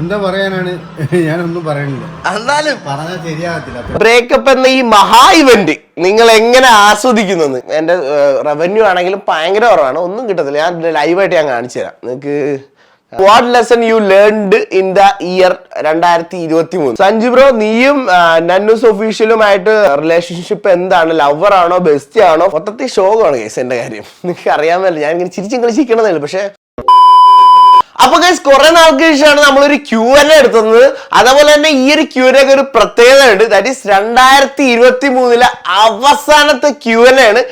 എന്താ പറയാനാണ്? ഞാനൊന്നും പറയണില്ല. എന്നാലും. പറഞ്ഞാൽ ശരിയാകത്തില്ല. ബ്രേക്കപ്പ് എന്ന ഈ മഹാ ഇവന്റ് നിങ്ങൾ എങ്ങനെ ആസ്വദിക്കുന്നു എന്റെ റവന്യൂ ആണെങ്കിലും ഭയങ്കര കുറവാണ്. ഒന്നും കിട്ടത്തില്ല. ഞാൻ ലൈവായിട്ട് ഞാൻ കാണിച്ചു തരാം. നിങ്ങൾക്ക് what lesson you learned in the year രണ്ടായിരത്തി ഇരുപത്തി മൂന്ന് സഞ്ജു ബ്രോ നീയും നന്നൂസ് ഒഫീഷ്യലുമായിട്ട് റിലേഷൻഷിപ്പ് എന്താണ്? ലവർ ആണോ? ബെസ്റ്റ് ആണോ? മൊത്തത്തിൽ ഷോകാണ് കേസ് എന്റെ കാര്യം. നിങ്ങൾക്ക് അറിയാമല്ലോ ഞാൻ ഇങ്ങനെ ചിരിച്ചിങ്ങനെ കളിച്ചിരിക്കണമെന്നേ പക്ഷെ പക്ഷേ അപ്പൊ ഗൈസ് കുറെ നാൾക്ക് ശേഷമാണ് നമ്മളൊരു ക്യൂ എൻ എടുത്തത്. അതേപോലെ തന്നെ ഈ ഒരു ക്യൂ ഒക്കെ ഒരു പ്രത്യേകത ഉണ്ട്. ദാറ്റ് ഈസ് രണ്ടായിരത്തി ഇരുപത്തി മൂന്നിലെ അവസാനത്തെ ക്യൂ എൻ ആണ്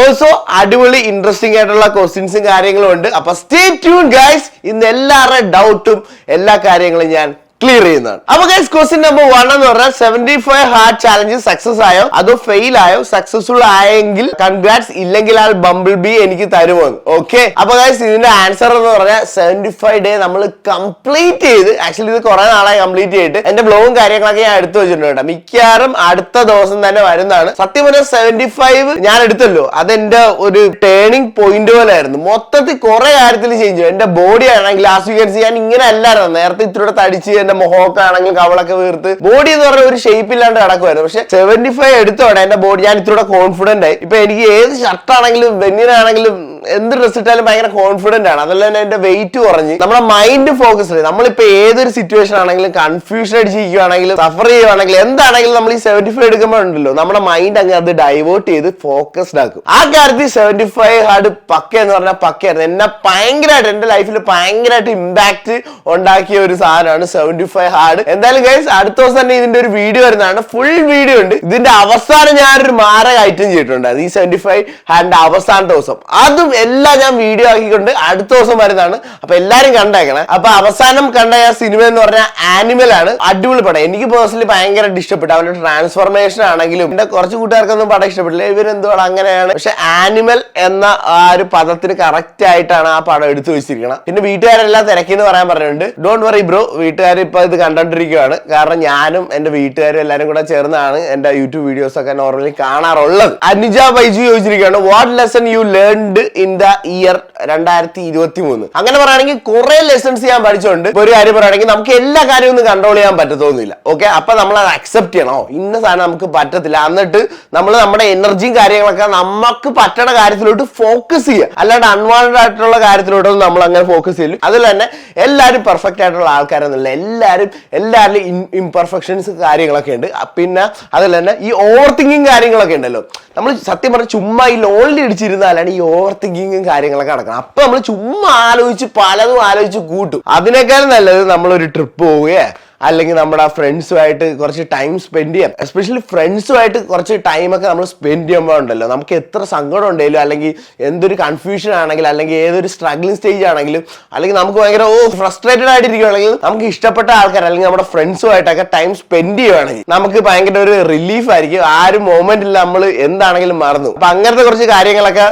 ഓൾസോ അടിപൊളി ഇൻട്രസ്റ്റിംഗ് ആയിട്ടുള്ള ക്വസ്റ്റ്യൻസും കാര്യങ്ങളും ഉണ്ട്. അപ്പൊ സ്റ്റേ ട്യൂൺ ഗൈസ് ഇന്ന് എല്ലാവരുടെ ഡൗട്ടും എല്ലാ കാര്യങ്ങളും ഞാൻ ക്ലിയർ ചെയ്യുന്നതാണ്. അപ്പൊ ഗൈസ് ക്വസ്റ്റ്യൻ നമ്പർ വൺ എന്ന് പറഞ്ഞാൽ seventy five hard challenge success ആയോ? അതോ ഫെയിൽ ആയോ? സക്സസ്ഫുൾ ആയെങ്കിൽ കൺഗ്രാറ്റ്സ് ഇല്ലെങ്കിൽ ആ ബംബിൾ ബി എനിക്ക് തരുമോ ഓക്കെ അപ്പൊ ഗൈസ് ഇതിന്റെ ആൻസർ എന്ന് പറഞ്ഞാൽ സെവന്റി ഫൈവ് ഡേ നമ്മൾ കംപ്ലീറ്റ് ചെയ്ത് ആക്ച്വലി ഇത് കുറെ നാളായി കംപ്ലീറ്റ് ചെയ്തിട്ട് എന്റെ ബ്ലോഗും കാര്യങ്ങളൊക്കെ ഞാൻ എടുത്തു വെച്ചിട്ടുണ്ട് കേട്ടോ. മിക്കവാറും അടുത്ത ദിവസം തന്നെ വരുന്നതാണ്. സത്യം പറഞ്ഞാൽ സെവന്റി ഫൈവ് ഞാൻ എടുത്തല്ലോ. അതെന്റെ ഒരു ടേണിംഗ് പോയിന്റ് പോലെ ആയിരുന്നു മൊത്തത്തിൽ കുറെ കാര്യത്തിൽ ചേഞ്ച് എന്റെ ബോഡി ആണെങ്കിൽ വീക്കൻസ് ഞാൻ ഇങ്ങനെ അല്ലായിരുന്നു. നേരത്തെ ഇത്തിരി തടിച്ച് എന്റെ മുഖമൊക്കെ ആണെങ്കിൽ കവളൊക്കെ വീർത്ത്. ബോഡി എന്ന് പറഞ്ഞ ഒരു ഷേപ്പ് ഇല്ലാണ്ട് കിടക്കുമായിരുന്നു പക്ഷെ സെവന്റി ഫൈവ് എടുത്തോടെ എന്റെ ബോഡി ഞാൻ ഇത്തിരി കോൺഫിഡന്റ് ആയി. ഇപ്പൊ എനിക്ക് ഏത് ഷർട്ടാണെങ്കിലും ബെന്നിനാണെങ്കിലും എന്ത് ഡ്രസ് ഇട്ടാലും ഭയങ്കര കോൺഫിഡന്റ് ആണ്. അതല്ല തന്നെ എന്റെ വെയിറ്റ് കുറഞ്ഞ്. നമ്മുടെ മൈൻഡ് ഫോക്കസ് നമ്മളിപ്പോ ഏതൊരു സിറ്റുവേഷൻ ആണെങ്കിലും കൺഫ്യൂഷൻ അടിച്ചിരിക്കുകയാണെങ്കിലും സഫർ ചെയ്യുകയാണെങ്കിലും എന്താണെങ്കിലും നമ്മൾ ഈ സെവന്റി ഫൈവ് എടുക്കുമ്പോൾ ഉണ്ടല്ലോ. നമ്മുടെ മൈൻഡ് അങ്ങ് അത് ഡൈവേർട്ട് ചെയ്ത് ഫോക്കസ്ഡ് ആക്കും. ആ കാര്യത്തിൽ സെവന്റി ഫൈവ് ഹാർഡ് പക്ക എന്ന് പറഞ്ഞാൽ പക്കയായിരുന്നു. എന്നെ ഭയങ്കരമായിട്ട് എന്റെ ലൈഫിൽ ഭയങ്കരമായിട്ട് ഇമ്പാക്ട് ഉണ്ടാക്കിയ ഒരു സാധനമാണ് സെവന്റി ഫൈവ് ഹാർഡ് എന്തായാലും ഗൈസ് അടുത്ത ദിവസം തന്നെ ഇതിന്റെ ഒരു വീഡിയോ വരുന്നതാണ്. ഫുൾ വീഡിയോ ഉണ്ട്. ഇതിന്റെ അവസാനം ഞാനൊരു മാരക ഐറ്റം ചെയ്തിട്ടുണ്ട് ഈ സെവന്റി ഫൈവ് ഹാൻഡിന്റെ അവസാന ദിവസം. അതും എല്ലാം ഞാൻ വീഡിയോ ആക്കിക്കൊണ്ട് അടുത്ത ദിവസം വരുന്നതാണ്. അപ്പൊ എല്ലാരും കണ്ടേക്കണേ. അപ്പൊ അവസാനം കണ്ട ആ സിനിമ എന്ന് പറഞ്ഞാൽ ആനിമൽ ആണ്. അടിപൊളി പടം. എനിക്ക് പേഴ്സണലി ഭയങ്കരമായിട്ട് ഇഷ്ടപ്പെട്ടു. അവരുടെ ട്രാൻസ്ഫോർമേഷൻ ആണെങ്കിലും എന്റെ കുറച്ച് കൂട്ടുകാർക്കൊന്നും പടം ഇഷ്ടപ്പെട്ടില്ല. ഇവരെന്തുവാണ്? അങ്ങനെയാണ്. പക്ഷെ ആനിമൽ എന്ന ആ ഒരു പദത്തിന് കറക്റ്റ് ആയിട്ടാണ് ആ പടം എടുത്തു വെച്ചിരിക്കണം. പിന്നെ വീട്ടുകാരെല്ലാം തിരക്കിന്ന് പറയാൻ പറഞ്ഞിട്ടുണ്ട്. ഡോണ്ട് വറി ബ്രോ വീട്ടുകാർ ഇപ്പൊ ഇത് കണ്ടോണ്ടിരിക്കുകയാണ് കാരണം ഞാനും എന്റെ വീട്ടുകാരും എല്ലാരും കൂടെ ചേർന്നാണ് എന്റെ യൂട്യൂബ് വീഡിയോസ് ഒക്കെ നോർമലി കാണാറുള്ളത്. Anuja Baiju ചോദിച്ചിരിക്കുകയാണ് what lesson you learned in the year രണ്ടായിരത്തി ഇരുപത്തി മൂന്ന് അങ്ങനെ പറയുകയാണെങ്കിൽ കുറെ ലെസൺസ് ഞാൻ പഠിച്ചുകൊണ്ട് ഒരു കാര്യം പറയുകയാണെങ്കിൽ നമുക്ക് എല്ലാ കാര്യവും ഒന്നും കൺട്രോൾ ചെയ്യാൻ പറ്റത്തൊന്നുമില്ല. ഓക്കെ അപ്പൊ നമ്മൾ അത് അക്സെപ്റ്റ് ചെയ്യണോ. ഇന്ന സാധനം നമുക്ക് പറ്റത്തില്ല. എന്നിട്ട് നമ്മൾ നമ്മുടെ എനർജിയും കാര്യങ്ങളൊക്കെ നമുക്ക് പറ്റണ കാര്യത്തിലോട്ട് ഫോക്കസ് ചെയ്യുക. അല്ലാണ്ട് അൺവാണ്ടഡ് ആയിട്ടുള്ള കാര്യത്തിലോട്ടൊന്നും നമ്മൾ അങ്ങനെ ഫോക്കസ് ചെയ്യില്ല അതിൽ തന്നെ എല്ലാവരും പെർഫെക്റ്റ് ആയിട്ടുള്ള ആൾക്കാരൊന്നുമില്ല എല്ലാവരും എല്ലാവരിലും ഇംപെർഫെക്ഷൻസ് കാര്യങ്ങളൊക്കെ ഉണ്ട്. പിന്നെ അതിൽ തന്നെ ഈ ഓവർ തിങ്കിങ് കാര്യങ്ങളൊക്കെ ഉണ്ടല്ലോ. നമ്മൾ സത്യം പറഞ്ഞാൽ ചുമ്മാ ഈ ലോണിൽ ഇടിച്ചിരുന്നാലാണ് ഈ ഓവർ തിങ്കിങ്ങും കാര്യങ്ങളൊക്കെ നടക്കണം. അപ്പൊ നമ്മൾ ചുമ്മാ ആലോചിച്ച് പലതും ആലോചിച്ച് കൂട്ടും. അതിനേക്കാളും നല്ലത് നമ്മളൊരു ട്രിപ്പ് പോവുകയെ. അല്ലെങ്കിൽ നമ്മുടെ ഫ്രണ്ട്സുമായിട്ട് കുറച്ച് ടൈം സ്പെൻഡ് ചെയ്യാം. എസ്പെഷ്യലി ഫ്രണ്ട്സുമായിട്ട് കുറച്ച് ടൈമൊക്കെ നമ്മൾ സ്പെൻഡ് ചെയ്യുമ്പോൾ ഉണ്ടല്ലോ. നമുക്ക് എത്ര സങ്കടം ഉണ്ടെങ്കിലും അല്ലെങ്കിൽ എന്തൊരു കൺഫ്യൂഷൻ ആണെങ്കിലും അല്ലെങ്കിൽ ഏതൊരു സ്ട്രഗ്ലിംഗ് സ്റ്റേജ് ആണെങ്കിലും അല്ലെങ്കിൽ നമുക്ക് ഭയങ്കര ഓ ഫ്രസ്ട്രേറ്റഡ് ആയിട്ടിരിക്കുകയാണെങ്കിൽ നമുക്ക് ഇഷ്ടപ്പെട്ട ആൾക്കാർ അല്ലെങ്കിൽ നമ്മുടെ ഫ്രണ്ട്സുമായിട്ടൊക്കെ ടൈം സ്പെൻഡ് ചെയ്യുകയാണെങ്കിൽ നമുക്ക് ഭയങ്കര ഒരു റിലീഫ് ആയിരിക്കും. ആ ഒരു മൊമെന്റിൽ നമ്മൾ എന്താണെങ്കിലും മറന്നു. അപ്പൊ അങ്ങനത്തെ കുറച്ച് കാര്യങ്ങളൊക്കെ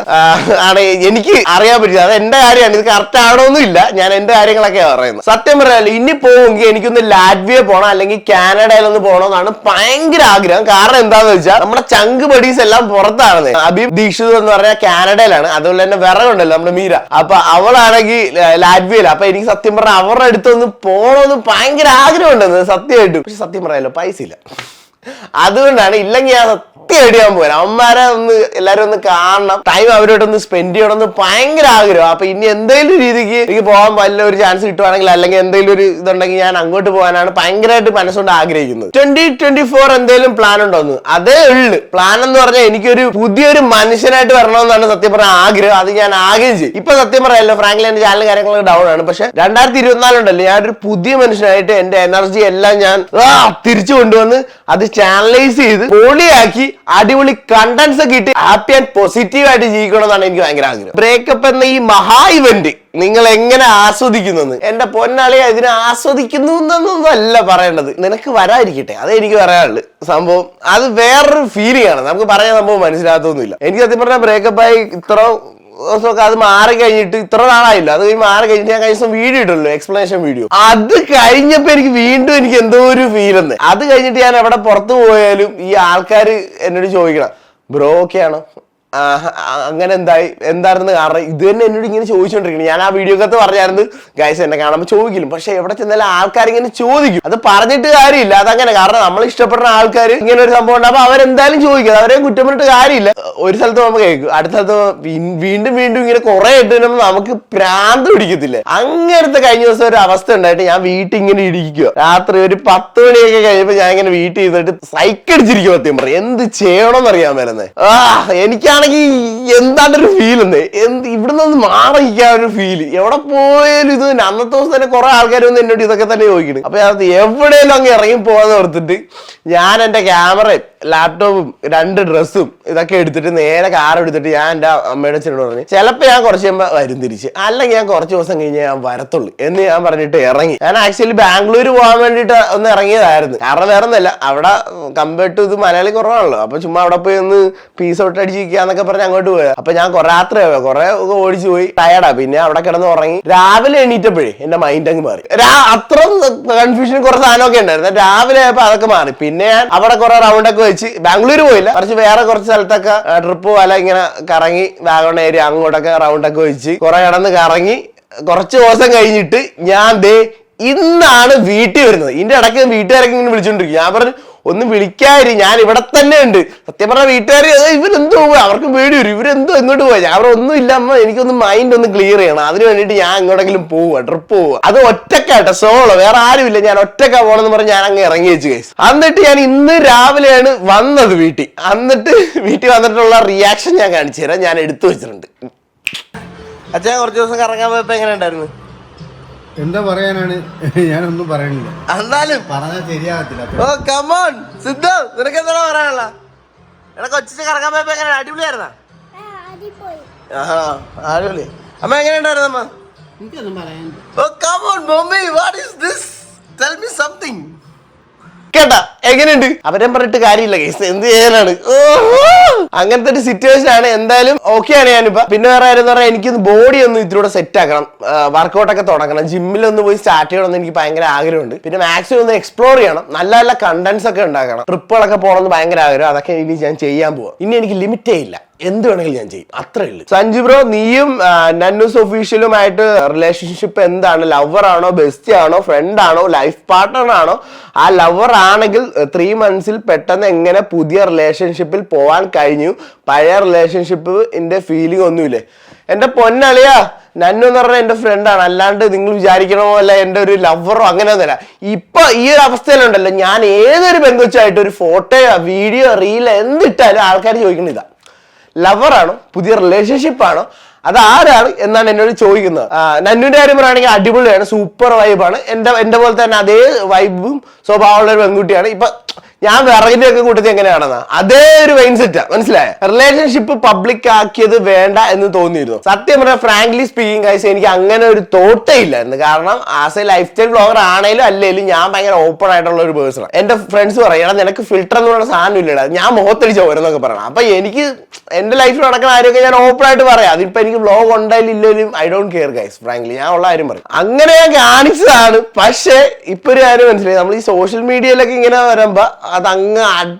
ആണ് എനിക്ക് അറിയാൻ പറ്റിയത്. അത് എന്റെ കാര്യമാണ്. ഇത് കറക്റ്റ് ആണോന്നും ഇല്ല ഞാൻ എന്റെ കാര്യങ്ങളൊക്കെ പറയുന്നത്. സത്യം പറയാലോ ഇനി പോവുമെങ്കിൽ എനിക്കൊന്ന് ലാറ്റ്വിയ പോകണം അല്ലെങ്കിൽ കാനഡയിൽ ഒന്ന് പോകണമെന്നാണ് ഭയങ്കര ആഗ്രഹം. കാരണം എന്താന്ന് വെച്ചാൽ നമ്മുടെ ചങ്ക് ബഡീസ് എല്ലാം പുറത്താണ് അഭി ദീക്ഷിത് എന്ന് പറഞ്ഞാൽ കാനഡയിലാണ്. അതുപോലെ തന്നെ വിറകുണ്ടല്ലോ നമ്മുടെ മീര. അപ്പൊ അവളാണെങ്കിൽ ലാറ്റ്വിയയിൽ അപ്പൊ എനിക്ക് സത്യം പറഞ്ഞാൽ അവരുടെ അടുത്തൊന്ന് പോകണമെന്ന് ഭയങ്കര ആഗ്രഹം ഉണ്ടെന്ന് സത്യമായിട്ടും. പക്ഷെ സത്യം പറയാലോ പൈസ ഇല്ല അതുകൊണ്ടാണ് ഇല്ലെങ്കിൽ ഞാൻ സത്യമായിട്ട് ഞാൻ പോരാ അമ്മമാരെ ഒന്ന് എല്ലാരും ഒന്ന് കാണണം. ടൈം അവരോടൊന്ന് സ്പെൻഡ് ചെയ്യണമെന്ന് ഭയങ്കര ആഗ്രഹം. അപ്പൊ ഇനി എന്തെങ്കിലും രീതിക്ക് എനിക്ക് പോകാൻ വല്ല ഒരു ചാൻസ് കിട്ടുവാണെങ്കിൽ അല്ലെങ്കിൽ എന്തെങ്കിലും ഒരു ഇതുണ്ടെങ്കിൽ ഞാൻ അങ്ങോട്ട് പോകാനാണ് ഭയങ്കരമായിട്ട് മനസ്സുകൊണ്ട് ആഗ്രഹിക്കുന്നത്. ട്വന്റി ട്വന്റി ഫോർ എന്തെങ്കിലും പ്ലാൻ ഉണ്ടോന്ന് അതേ ഉള്ളു. പ്ലാൻ എന്ന് പറഞ്ഞാൽ എനിക്കൊരു പുതിയൊരു മനുഷ്യനായിട്ട് വരണമെന്നാണ് സത്യം പറഞ്ഞ ആഗ്രഹം. അത് ഞാൻ ആഗ്രഹം ചെയ്യും. ഇപ്പൊ സത്യം പറയാലോ ഫ്രാങ്ക്ലി എന്റെ ചാനൽ കാര്യങ്ങളൊക്കെ ഡൗൺ ആണ്. പക്ഷെ രണ്ടായിരത്തി ഇരുപത്തിനാലുണ്ടല്ലോ ഞാനൊരു പുതിയ മനുഷ്യനായിട്ട് എന്റെ എനർജി എല്ലാം ഞാൻ തിരിച്ചു കൊണ്ടുവന്ന് അത് ചാനലൈസ് ചെയ്ത് പൊളിയാക്കി അടിപൊളി കണ്ടൻസ് കിട്ടി. ഹാപ്പി ആൻഡ് പോസിറ്റീവ് ആയിട്ട് ജീവിക്കണമെന്നാണ് എനിക്ക് ഭയങ്കര ആഗ്രഹം. ബ്രേക്കപ്പ് എന്ന ഈ മഹാ ഇവന്റ് നിങ്ങൾ എങ്ങനെ ആസ്വദിക്കുന്നു എന്റെ പൊന്നാളിയെ ഇതിനെ ആസ്വദിക്കുന്നു എന്നൊന്നും അല്ല പറയേണ്ടത്. നിനക്ക് വരാതിരിക്കട്ടെ. അതേ എനിക്ക് പറയാനുള്ളു. സംഭവം അത് വേറൊരു ഫീലിംഗ് ആണ്. നമുക്ക് പറയാൻ സംഭവം മനസ്സിലാകത്തൊന്നുമില്ല. എനിക്ക് സത്യം പറഞ്ഞാൽ ബ്രേക്കപ്പ് ആയി ഇത്ര ദിവസമൊക്കെ അത് മാറി കഴിഞ്ഞിട്ട് ഇത്ര നാളായില്ല. അത് കഴിഞ്ഞ് മാറി കഴിഞ്ഞിട്ട് ഞാൻ കഴിഞ്ഞ ദിവസം വീഡിയോ ഇട്ടല്ലോ എക്സ്പ്ലനേഷൻ വീഡിയോ അത് കഴിഞ്ഞപ്പോ എനിക്ക് വീണ്ടും എനിക്ക് എന്തോ ഒരു ഫീൽ എന്ന് അത് കഴിഞ്ഞിട്ട് ഞാൻ എവിടെ പുറത്തു പോയാലും ഈ ആൾക്കാർ എന്നോട് ചോദിക്കണം ബ്രോ ആ, അങ്ങനെ എന്തായി? എന്തായിരുന്നു കാരണം ഇത് തന്നെ എന്നോട് ഇങ്ങനെ ചോദിച്ചുകൊണ്ടിരിക്കുന്നത് ഞാൻ ആ വീഡിയോ കത്ത് പറഞ്ഞായിരുന്നു ഗൈസ് എന്നെ കാണുമ്പോൾ ചോദിക്കില്ല. പക്ഷെ എവിടെ ചെന്നാലും ആൾക്കാർ ഇങ്ങനെ ചോദിക്കും. അത് പറഞ്ഞിട്ട് കാര്യമില്ല. അതങ്ങനെ. കാരണം നമ്മൾ ഇഷ്ടപ്പെടുന്ന ആൾക്കാർ ഇങ്ങനെ ഒരു സംഭവം ഉണ്ട് അപ്പൊ അവരെന്തായാലും ചോദിക്കും. അവരെ കുറ്റം പറഞ്ഞിട്ട് കാര്യമില്ല. ഒരു സ്ഥലത്ത് നമ്മൾ കേൾക്കും. അടുത്ത സ്ഥലത്ത് വീണ്ടും വീണ്ടും ഇങ്ങനെ കുറെ ഇട്ട് വരുമ്പോൾ നമുക്ക് പ്രാന്ത് പിടിക്കത്തില്ല. അങ്ങനത്തെ കഴിഞ്ഞ ദിവസം ഒരു അവസ്ഥ ഉണ്ടായിട്ട് ഞാൻ വീട്ടിൽ ഇങ്ങനെ ഇരിക്കുക രാത്രി ഒരു പത്ത് മണിയൊക്കെ കഴിയുമ്പോൾ ഞാൻ ഇങ്ങനെ വീട്ടിൽ ഇരുന്നിട്ട് സൈക്കടിച്ചിരിക്കും സത്യം പറയും എന്ത് ചെയ്യണമെന്ന് അറിയാൻ വരുന്നത് ആ എനിക്കാണെങ്കിൽ എന്താണ്ടൊരു ഫീൽ ഉണ്ട്? എന്ത് ഇവിടുന്ന് ഒന്ന് മാറിക്കാൻ ഒരു ഫീൽ എവിടെ പോയാലും ഇത് അന്നത്തെ ദിവസം തന്നെ കുറെ ആൾക്കാർ വന്ന് എന്നോട് ഇതൊക്കെ തന്നെ ചോദിക്കണം. അപ്പൊ ഞാൻ എവിടെയെങ്കിലും അങ്ങ് ഇറങ്ങി പോകാന്ന് ഓർത്തിട്ട് ഞാൻ എന്റെ ക്യാമറയും ലാപ്ടോപ്പും രണ്ട് ഡ്രസ്സും ഇതൊക്കെ എടുത്തിട്ട് നേരെ കാർ എടുത്തിട്ട് ഞാൻ എന്റെ അമ്മയുടെ അച്ഛനോട് പറഞ്ഞു ചിലപ്പോൾ ഞാൻ കുറച്ച് കഴിയുമ്പോൾ വരും തിരിച്ച്. അല്ലെങ്കിൽ ഞാൻ കുറച്ച് ദിവസം കഴിഞ്ഞ് ഞാൻ വരത്തുള്ളൂ. എന്ന് ഞാൻ പറഞ്ഞിട്ട് ഇറങ്ങി. ഞാൻ ആക്ച്വലി ബാംഗ്ലൂർ പോകാൻ വേണ്ടിട്ട് ഒന്ന് ഇറങ്ങിയതായിരുന്നു. കാരണം വേറെ ഒന്നല്ല അവിടെ കമ്പയർഡ് ടു ഇത് മലയാളി കുറവാണല്ലോ. അപ്പൊ ചുമ്മാ അവിടെ പോയി ഒന്ന് പീസ് ഔട്ട് അടിച്ചിരിക്കാന്നൊക്കെ പറഞ്ഞ് അങ്ങോട്ട് പോയത് അപ്പൊ ഞാൻ കുറെ യാത്ര കുറെ ഓടിച്ചു പോയി. ടയർഡാ പിന്നെ അവിടെ കിടന്ന് ഉറങ്ങി. രാവിലെ എണീറ്റപ്പോഴേ എന്റെ മൈൻഡ് അങ്ങ് മാറി. അത്ര കൺഫ്യൂഷൻ കുറെ സാധനമൊക്കെ ഉണ്ടായിരുന്നു. രാവിലെ ആയപ്പോ അതൊക്കെ മാറി. പിന്നെ ഞാൻ അവിടെ കുറെ റൗണ്ട് ഒക്കെ വെച്ച് ബാംഗ്ലൂർ പോയില്ല. കുറച്ച് വേറെ കുറച്ച് സ്ഥലത്തൊക്കെ ട്രിപ്പ് പോലെ ഇങ്ങനെ കറങ്ങി വാഗൺ ഏരിയ അങ്ങോട്ടൊക്കെ റൗണ്ട് ഒക്കെ വെച്ച് കുറെ കിടന്ന് കറങ്ങി കുറച്ച് ദിവസം കഴിഞ്ഞിട്ട് ഞാൻ ദേ ഇന്നാണ് വീട്ടിൽ വരുന്നത്. ഇതിന്റെ ഇടയ്ക്ക് വീട്ടുകാരൊക്കെ ഇങ്ങനെ വിളിച്ചോണ്ടിരിക്കും. ഞാൻ പറഞ്ഞു ഒന്നും വിളിക്കാതിരി ഞാൻ ഇവിടെ തന്നെ ഉണ്ട്. സത്യം പറഞ്ഞ വീട്ടുകാർ ഇവരെന്തോ പോയി? അവർക്ക് പേടി വരും. ഇവരെന്തോ ഇങ്ങോട്ട് പോയി? ഞാൻ ഒന്നും ഇല്ല അമ്മ എനിക്കൊന്ന് മൈൻഡ് ഒന്ന് ക്ലിയർ ചെയ്യണം. അതിന് വേണ്ടിയിട്ട് ഞാൻ എങ്ങോട്ടെങ്കിലും പോവുക ട്രിപ്പ് പോവുക അത് ഒറ്റക്കാട്ടെ സോളോ വേറെ ആരുമില്ല. ഞാൻ ഒറ്റക്ക പോണെന്ന് പറഞ്ഞ് ഞാൻ അങ്ങ് ഇറങ്ങി വെച്ച് കേസ് എന്നിട്ട് ഞാൻ ഇന്ന് രാവിലെയാണ് വന്നത് വീട്ടിൽ. എന്നിട്ട് വീട്ടിൽ വന്നിട്ടുള്ള റിയാക്ഷൻ ഞാൻ കാണിച്ചു തരാം. ഞാൻ എടുത്തു വെച്ചിട്ടുണ്ട്. അച്ഛൻ കുറച്ച് ദിവസം കറങ്ങാൻ പോയപ്പോ എങ്ങനെ ഉണ്ടായിരുന്നു? എന്താ പറയാനാണ്? ഞാനൊന്നും പറയണില്ല. എന്നാലും. പറഞ്ഞാൽ ശരിയാകത്തില്ല. ഓ കമോൺ സിദ്ധ നിനക്ക് എന്താ പറയാനുള്ള? എനക്ക് കൊച്ചിച്ച് കറങ്ങാൻ പോയപ്പോ എങ്ങനെ അടിപൊളിയായിരുന്നാ? ആഹാ അടിപൊളി. അമ്മ എങ്ങനെ ഉണ്ടായിരുന്നു അമ്മ ഓ come on mummy what is this tell me something കേട്ടാ എങ്ങനെയുണ്ട്? അവരെ പറഞ്ഞിട്ട് കാര്യമില്ല കേസ് എന്ത് ചെയ്യാനാണ്. അങ്ങനത്തെ ഒരു സിറ്റുവേഷൻ ആണ്. എന്തായാലും ഓക്കെ ആണ് ഞാനിപ്പോ. പിന്നെ വേറെ കാര്യം പറയാം എനിക്കൊന്ന് ബോഡി ഒന്ന് ഇതിലൂടെ സെറ്റ് ആക്കണം. വർക്കൗട്ട് ഒക്കെ തുടങ്ങണം. ജിമ്മിൽ ഒന്ന് പോയി സ്റ്റാർട്ട് ചെയ്യണമെന്ന് എനിക്ക് ഭയങ്കര ആഗ്രഹമുണ്ട്. പിന്നെ മാക്സിമം ഒന്ന് എക്സ്പ്ലോർ ചെയ്യണം. നല്ല നല്ല കണ്ടന്റ്സ് ഒക്കെ ഉണ്ടാക്കണം. ട്രിപ്പുകളൊക്കെ പോകണമെന്ന് ഭയങ്കര ആഗ്രഹം. അതൊക്കെ ഇനി ഞാൻ ചെയ്യാൻ പോവാം. ഇനി എനിക്ക് ലിമിറ്റേ ഇല്ല എന്ത് വേണമെങ്കിലും ഞാൻ ചെയ്യും. അത്രേ ഉള്ളൂ. സഞ്ജു ബ്രോ നീയും നന്നൂസ് ഒഫീഷ്യലുമായിട്ട് റിലേഷൻഷിപ്പ് എന്താണ്? ലവർ ആണോ ബെസ്റ്റ് ആണോ ഫ്രണ്ട് ആണോ ലൈഫ് പാർട്ട്ണർ ആണോ? ആ ലവർ ആണെങ്കിൽ ത്രീ മന്ത്സിൽ പെട്ടെന്ന് എങ്ങനെ പുതിയ റിലേഷൻഷിപ്പിൽ പോവാൻ കഴിഞ്ഞു? പഴയ റിലേഷൻഷിപ്പിന്റെ ഫീലിംഗ് ഒന്നുമില്ലേ? എന്റെ പൊന്നളിയാ നന്നു എന്ന് പറഞ്ഞ എന്റെ ഫ്രണ്ടാണ് അല്ലാണ്ട് നിങ്ങൾ വിചാരിക്കണോ അല്ല എന്റെ ഒരു ലവറോ അങ്ങനെ ഒന്നുമല്ല. ഇപ്പൊ ഈ ഒരു അവസ്ഥയിലുണ്ടല്ലോ. ഞാൻ ഏതൊരു പെങ്കൊച്ചായിട്ട് ഒരു ഫോട്ടോയോ വീഡിയോ റീലോ എന്തിട്ടാലും ആൾക്കാർ ചോദിക്കുന്നത് ഇതാ. ലവറാണോ പുതിയ റിലേഷൻഷിപ്പ് ആണോ? അത് ആരാണ് എന്നാണ് എന്നോട് ചോദിക്കുന്നത്. നന്നുവിന്റെ കാര്യം പറയുകയാണെങ്കിൽ അടിപൊളിയാണ് സൂപ്പർ വൈബാണ് എന്റെ എന്റെ പോലെ തന്നെ അതേ വൈബും സ്വഭാവമുള്ള ഒരു പെൺകുട്ടിയാണ്. ഇപ്പൊ ഞാൻ വിറകിന്റെ ഒക്കെ കൂട്ടത്തിൽ എങ്ങനെയാണെന്ന്? അതേ ഒരു മൈൻഡ് സെറ്റാ മനസ്സിലായ? റിലേഷൻഷിപ്പ് പബ്ലിക് ആക്കിയത് വേണ്ട എന്ന് തോന്നിയിരുന്നു. സത്യം പറഞ്ഞാൽ ഫ്രാങ്ക്ലി സ്പീക്കിംഗ് കാഴ്ച എനിക്ക് അങ്ങനെ ഒരു തോട്ടേ ഇല്ലായിരുന്നു കാരണം as a lifestyle blogger ആണെങ്കിലും അല്ലെങ്കിലും ഞാൻ ഭയങ്കര ഓപ്പൺ ആയിട്ടുള്ള ഒരു പേഴ്സൺ എന്റെ ഫ്രണ്ട്സ് പറയണം നിനക്ക് ഫിൽറ്റർ എന്ന് പറയുന്ന സാധനം ഇല്ലടാ. ഞാൻ മുഖത്തടിച്ച ഓരോന്നൊക്കെ പറയണം. അപ്പൊ എനിക്ക് എന്റെ ലൈഫിൽ നടക്കുന്ന കാര്യമൊക്കെ ഞാൻ ഓപ്പൺ ആയിട്ട് പറയാം. അതിപ്പോ എനിക്ക് ബ്ലോഗ് ഉണ്ടായാലും ഇല്ലെങ്കിലും I don't care guys frankly ഞാൻ ഉള്ള കാര്യം പറയും. അങ്ങനെ ഞാൻ കാണിച്ചതാണ്. പക്ഷേ ഇപ്പൊ ഒരു കാര്യം മനസ്സിലായി. നമ്മൾ ഈ സോഷ്യൽ മീഡിയയിലൊക്കെ ഇങ്ങനെ വരുമ്പോ അതങ്ങ്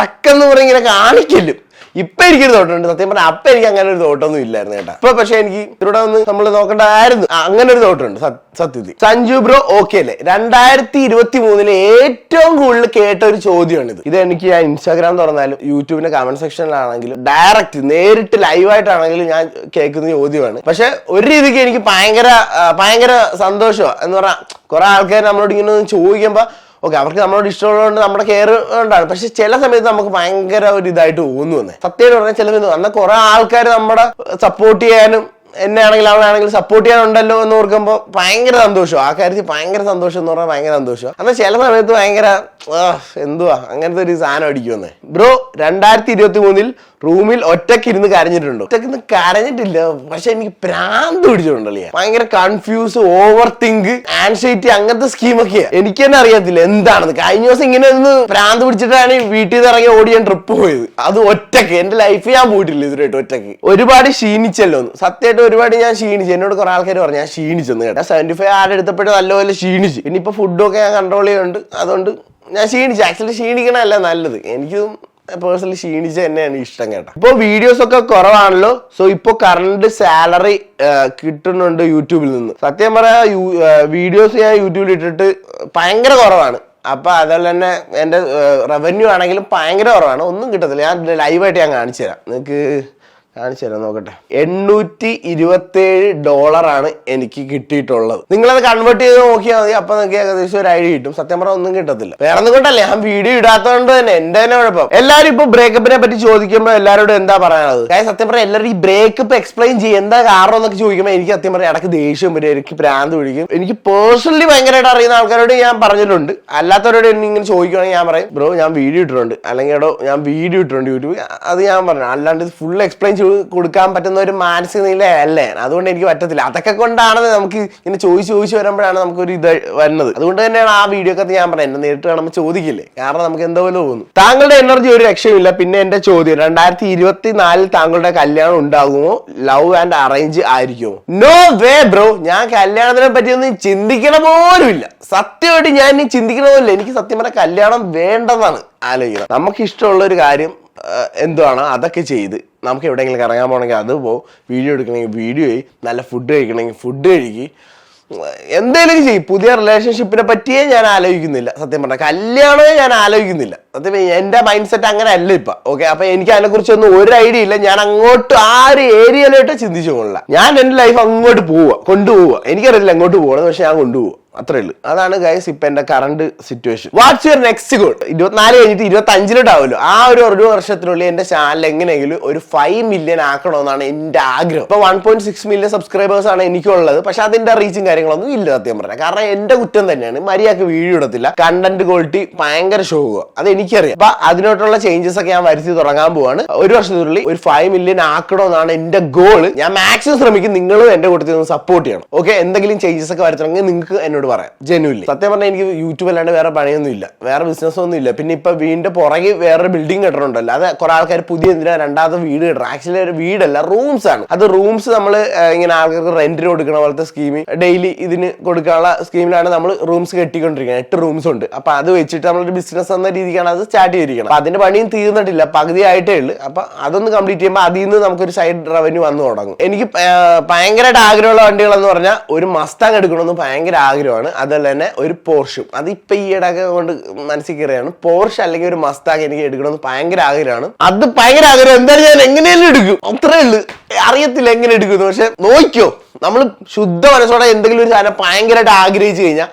ടക്കെന്ന് പറഞ്ഞ് ഇങ്ങനെ കാണിക്കല്ലും ഇപ്പൊ എനിക്കൊരു തോട്ടമുണ്ട്. സത്യം പറഞ്ഞാൽ അപ്പൊ എനിക്ക് അങ്ങനെ ഒരു തോട്ടൊന്നും ഇല്ലായിരുന്നു കേട്ടോ. ഇപ്പൊ പക്ഷെ എനിക്ക് ഇവിടെ ഒന്ന് നമ്മൾ നോക്കണ്ടായിരുന്നു. അങ്ങനെ ഒരു തോട്ടമുണ്ട്. സത്- സത്യത്തിൽ. സഞ്ജു ബ്രോ ഓക്കെ അല്ലേ? രണ്ടായിരത്തി ഇരുപത്തി മൂന്നിൽ ഏറ്റവും കൂടുതൽ കേട്ട ഒരു ചോദ്യമാണിത്. ഇത് എനിക്ക് ഞാൻ ഇൻസ്റ്റാഗ്രാം തുറന്നാലും യൂട്യൂബിന്റെ കമന്റ് സെക്ഷനിലാണെങ്കിലും ഡയറക്റ്റ് നേരിട്ട് ലൈവായിട്ടാണെങ്കിലും ഞാൻ കേൾക്കുന്ന ചോദ്യമാണ്. പക്ഷെ ഒരു രീതിക്ക് എനിക്ക് ഭയങ്കര ഭയങ്കര സന്തോഷമാണ് എന്ന് പറഞ്ഞാൽ കുറെ ആൾക്കാർ നമ്മളോട് ഇങ്ങനെ ചോദിക്കുമ്പോൾ ഓക്കെ അവർക്ക് നമ്മളോട് ഇഷ്ടമുള്ളതുകൊണ്ട് നമ്മുടെ കെയർ ഉണ്ടാണ് പക്ഷെ ചില സമയത്ത് നമുക്ക് ഭയങ്കര ഒരു ഇതായിട്ട് തോന്നുവന്നേ സത്യമായിട്ട് പറഞ്ഞാൽ ചില അന്ന് കുറെ ആൾക്കാർ നമ്മുടെ സപ്പോർട്ട് ചെയ്യാനും എന്നെ ആണെങ്കിലും അവനാണെങ്കിൽ സപ്പോർട്ട് ചെയ്യാനുണ്ടല്ലോ എന്ന് ഓർക്കുമ്പോൾ ഭയങ്കര സന്തോഷം. ആ കാര്യത്തിൽ ഭയങ്കര സന്തോഷം എന്ന് പറഞ്ഞാൽ ഭയങ്കര സന്തോഷം. എന്നാൽ ചില സമയത്ത് ഭയങ്കര എന്തുവാ? അങ്ങനത്തെ ഒരു സാധനം അടിക്കുമെന്ന്. ബ്രോ രണ്ടായിരത്തി ഇരുപത്തി മൂന്നിൽ റൂമിൽ ഒറ്റയ്ക്ക് ഇരുന്ന് കരഞ്ഞിട്ടുണ്ടോ. ഒറ്റയ്ക്ക് ഇരുന്ന് കരഞ്ഞിട്ടില്ല. പക്ഷെ എനിക്ക് പ്രാന്ത് പിടിച്ചിട്ടുണ്ടല്ലേ ഭയങ്കര കൺഫ്യൂസ് ഓവർ തിങ്ക് ആൻസൈറ്റി അങ്ങനത്തെ സ്കീമൊക്കെയാ എനിക്ക് തന്നെ അറിയത്തില്ല എന്താണെന്ന്. കഴിഞ്ഞ ദിവസം ഇങ്ങനെ ഒന്ന് പ്രാന്ത് പിടിച്ചിട്ടാണ് വീട്ടിൽ നിന്ന് ഇറങ്ങി ഓടി ഞാൻ ട്രിപ്പ് പോയത്. അത് ഒറ്റയ്ക്ക് എന്റെ ലൈഫിൽ ഞാൻ പോയിട്ടില്ല ഇതുവരെയായിട്ട് ഒറ്റയ്ക്ക് ഒരുപാട് ക്ഷീണിച്ചല്ലോ. സത്യമായിട്ട് ഒരുപാട് ഞാൻ ക്ഷീണിച്ചു. എന്നോട് കുറെ ആൾക്കാർ പറഞ്ഞു ഞാൻ ക്ഷീണിച്ചെന്ന് കേട്ടാ. സെവന്റി ഫൈവ് ആഡ് എടുത്തപ്പോഴും നല്ലപോലെ ക്ഷീണിച്ചു. പിന്നെ ഫുഡൊക്കെ ഞാൻ കൺട്രോൾ ചെയ്യുന്നുണ്ട്. അതുകൊണ്ട് ഞാൻ ക്ഷീണിച്ചു. ആക്ച്വലി ക്ഷീണിക്കണല്ല നല്ലത്. എനിക്കും പേഴ്സണലി ക്ഷീണിച്ച തന്നെയാണ് ഇഷ്ടം കേട്ടോ. ഇപ്പോൾ വീഡിയോസ് ഒക്കെ കുറവാണല്ലോ. സോ ഇപ്പോൾ കറണ്ട് സാലറി കിട്ടുന്നുണ്ട് യൂട്യൂബിൽ നിന്ന്. സത്യം പറയാ വീഡിയോസ് ഞാൻ യൂട്യൂബിൽ ഇട്ടിട്ട് ഭയങ്കര കുറവാണ്. അപ്പൊ അതുപോലെ തന്നെ എന്റെ റവന്യൂ ആണെങ്കിലും ഭയങ്കര കുറവാണ്. ഒന്നും കിട്ടത്തില്ല. ഞാൻ ലൈവായിട്ട് ഞാൻ കാണിച്ചു തരാം നിങ്ങൾക്ക് കാണിച്ചു തരാം നോക്കട്ടെ. എണ്ണൂറ്റി ഡോളർ ആണ് എനിക്ക് കിട്ടിയിട്ടുള്ളത്. നിങ്ങളത് കൺവേർട്ട് ചെയ്ത് നോക്കിയാൽ മതി അപ്പൊ നിങ്ങൾക്ക് ഏകദേശം ഒരു ഐഡിയ കിട്ടും. സത്യം പറഞ്ഞാൽ ഒന്നും കിട്ടത്തില്ല. വേറെ ഒന്നും കൊണ്ടല്ല ഞാൻ വീഡിയോ ഇടാത്തതുകൊണ്ട് തന്നെ എന്റെ തന്നെ കുഴപ്പം? എല്ലാവരും ഇപ്പൊ ബ്രേക്കപ്പിനെ പറ്റി ചോദിക്കുമ്പോൾ എല്ലാവരോടും എന്താ പറയാനുള്ളത്? കാര്യം സത്യം പറഞ്ഞാൽ എല്ലാവരും ഈ ബ്രേക്കപ്പ് എക്സ്പ്ലെയിൻ ചെയ്യും എന്താ കാരണം എന്നൊക്കെ ചോദിക്കുമ്പോൾ എനിക്ക് സത്യം പറയാം ഇടയ്ക്ക് ദേഷ്യം വരും എനിക്ക് ഭ്രാന്ത് പിടിക്കും. എനിക്ക് പേഴ്സണലി ഭയങ്കരമായിട്ട് അറിയുന്ന ആൾക്കാരോട് ഞാൻ പറഞ്ഞിട്ടുണ്ട്. അല്ലാത്തവരോട് എന്നെ ഇങ്ങനെ ചോദിക്കുകയാണെങ്കിൽ ഞാൻ പറയും ബ്രോ ഞാൻ വീഡിയോ ഇട്ടിട്ടുണ്ട്. അല്ലെങ്കിൽ ഞാൻ വീഡിയോ ഇട്ടിട്ടുണ്ട് യൂട്യൂബ് അത് ഞാൻ പറഞ്ഞു. അല്ലാണ്ട് ഫുൾ എക്സ്പ്ലെയിൻ കൊടുക്കാൻ പറ്റുന്ന ഒരു മാനസിക നില അല്ലേ അതുകൊണ്ട് എനിക്ക് പറ്റത്തില്ല. അതൊക്കെ കൊണ്ടാണ് നമുക്ക് ഇങ്ങനെ ചോദിച്ചു ചോദിച്ചു വരുമ്പോഴാണ് നമുക്കൊരു ഇത് വരുന്നത്. അതുകൊണ്ട് തന്നെയാണ് ആ വീഡിയോ ഒക്കെ ഞാൻ പറഞ്ഞത്. എന്നെ നേരിട്ട് കാണുമ്പോൾ ചോദിക്കില്ലേ? കാരണം നമുക്ക് എന്തോ തോന്നുന്നു താങ്കളുടെ എനർജി ഒരു രക്ഷയുമില്ല. പിന്നെ എന്റെ ചോദ്യം രണ്ടായിരത്തി ഇരുപത്തി നാലിൽ താങ്കളുടെ കല്യാണം ഉണ്ടാകുമോ? ലവ് ആൻഡ് അറേഞ്ച് ആയിരിക്കുമോ? നോ വേ ബ്രോ ഞാൻ കല്യാണത്തിനെ പറ്റിയൊന്നും ഒന്നും പോലും ഇല്ല സത്യമായിട്ട് ഞാൻ ഇനി ചിന്തിക്കണ പോലും എനിക്ക് സത്യം പറഞ്ഞ കല്യാണം വേണ്ടതാണ് ആലോചിക്കുന്നത് നമുക്ക് ഇഷ്ടമുള്ള ഒരു കാര്യം എന്തുവാണ്? അതൊക്കെ ചെയ്ത് നമുക്ക് എവിടെയെങ്കിലും കറങ്ങാൻ പോകണമെങ്കിൽ അത് പോ വീഡിയോ എടുക്കണമെങ്കിൽ വീഡിയോ ചെയ്യും നല്ല ഫുഡ് കഴിക്കണമെങ്കിൽ ഫുഡ് കഴിക്കി. എന്തെങ്കിലും ചെയ്യും. പുതിയ റിലേഷൻഷിപ്പിനെ പറ്റിയേ ഞാൻ ആലോചിക്കുന്നില്ല. സത്യം പറഞ്ഞാൽ കല്യാണമേ ഞാൻ ആലോചിക്കുന്നില്ല. സത്യം എന്റെ മൈൻഡ് സെറ്റ് അങ്ങനെ അല്ല ഇപ്പൊ. ഓക്കെ അപ്പൊ എനിക്ക് അതിനെക്കുറിച്ചൊന്നും ഒരു ഐഡിയ ഇല്ല. ഞാൻ അങ്ങോട്ട് ആ ഒരു ഏരിയയിലോട്ട് ചിന്തിച്ചു പോകില്ല ഞാൻ എന്റെ ലൈഫ് അങ്ങോട്ട് പോവുക കൊണ്ടുപോവുക. എനിക്കറിയില്ല അങ്ങോട്ട് പോകണം പക്ഷെ ഞാൻ കൊണ്ടുപോവുക. അത്രേ ഉള്ളൂ. അതാണ് ഗൈസ് ഇപ്പൊ എന്റെ current situation what's your next goal ഇരുപത്തിനാല് കഴിഞ്ഞിട്ട് ഇരുപത്തി അഞ്ചിലോട്ടാവുമല്ലോ ആ ഒരു ഒരു വർഷത്തിനുള്ളിൽ എന്റെ ചാനൽ എങ്ങനെയെങ്കിലും ഒരു ഫൈവ് മില്യൺ ആക്കണമെന്നാണ് എന്റെ ആഗ്രഹം. ഇപ്പൊ one point six million subscribers ആണ് എനിക്കുള്ളത്. പക്ഷെ അതിന്റെ റീച്ചും കാര്യങ്ങളൊന്നും ഇല്ല സത്യം പറഞ്ഞാൽ. കാരണം എന്റെ കുറ്റം തന്നെയാണ്. മര്യാദയ്ക്ക് വീഡിയോ കണ്ടന്റ് ക്വാളിറ്റി ഭയങ്കര ഷോ അത് എനിക്കറിയാം. അപ്പൊ അതിനോട്ടുള്ള ചേഞ്ചസ് ഒക്കെ ഞാൻ വരുത്തി തുടങ്ങാൻ പോവാണ്. ഒരു വർഷത്തിനുള്ളിൽ ഒരു ഫൈവ് മില്യൺ ആക്കണമെന്നാണ് എന്റെ ഗോൾ ഞാൻ മാക്സിമം ശ്രമിക്കും. നിങ്ങളും എന്റെ കൂട്ടത്തിൽ നിന്ന് സപ്പോർട്ട് ചെയ്യണം. ഓക്കെ എന്തെങ്കിലും ചേഞ്ചസ് ഒക്കെ വരുത്തണമെങ്കിൽ നിങ്ങൾക്ക് എന്നോട് പറയാം. ജെനുവിലി സത്യം പറഞ്ഞാൽ എനിക്ക് യൂട്യൂബ് അല്ലാണ്ട് വേറെ പണിയൊന്നും ഇല്ല വേറെ ബിസിനസ് ഒന്നും ഇല്ല പിന്നെ ഇപ്പൊ വീടിന്റെ പുറകെ വേറെ ബിൽഡിംഗ് കെട്ടണുണ്ടല്ലോ. അത് കുറെ ആൾക്കാർ പുതിയ എന്തിനാ രണ്ടാമത്തെ വീട് കെട്ടണം. ആക്ച്വലി ഒരു വീടല്ല റൂംസ് ആണ്. അത് റൂംസ് നമ്മൾ ഇങ്ങനെ ആൾക്കാർക്ക് റെന്റിന് കൊടുക്കണ പോലത്തെ സ്കീം ഡെയിലി ഇതിന് കൊടുക്കാനുള്ള സ്കീമിലാണ് നമ്മൾ റൂംസ് കെട്ടിക്കൊണ്ടിരിക്കുന്നത്. എട്ട് റൂംസ് ഉണ്ട്. അപ്പൊ അത് വെച്ചിട്ട് നമ്മളൊരു ബിസിനസ് എന്ന രീതിക്കാണ് അത് സ്റ്റാർട്ട് ചെയ്തിരിക്കുന്നത് അപ്പൊ അതിന്റെ പണിയും തീർന്നിട്ടില്ല. പകുതി ആയിട്ടേ ഉള്ളൂ. അപ്പൊ അതൊന്ന് കംപ്ലീറ്റ് ചെയ്യുമ്പോൾ അതിൽ നിന്ന് നമുക്കൊരു സൈഡ് റവന്യൂ വന്നു തുടങ്ങും. എനിക്ക് ഭയങ്കരമായിട്ട് ആഗ്രഹമുള്ള വണ്ടികളെന്ന് പറഞ്ഞാൽ ഒരു മസ്താങ് എടുക്കണമെന്ന് ഭയങ്കര ആഗ്രഹമാണ് അതുപോലെ തന്നെ ഒരു പോർഷും അത് ഇപ്പൊ ഈ ഇടയ്ക്ക് കൊണ്ട് മനസ്സിൽ കയറിയാണ്. പോർഷ് അല്ലെങ്കിൽ ഒരു മസ്താങ് എനിക്ക് എടുക്കണമെന്ന് ഭയങ്കര ആഗ്രഹമാണ്. അത് ഭയങ്കര ആഗ്രഹം. എന്തായാലും ഞാൻ എങ്ങനെയാലും എടുക്കും. അത്രേ ഉള്ളൂ. അറിയത്തില്ല എങ്ങനെ എടുക്കുന്നു പക്ഷെ നോക്കിയോ? നമ്മൾ ശുദ്ധ മനസ്സോടെ എന്തെങ്കിലും ഒരു സാധനം ഭയങ്കരമായിട്ട് ആഗ്രഹിച്ചു കഴിഞ്ഞാൽ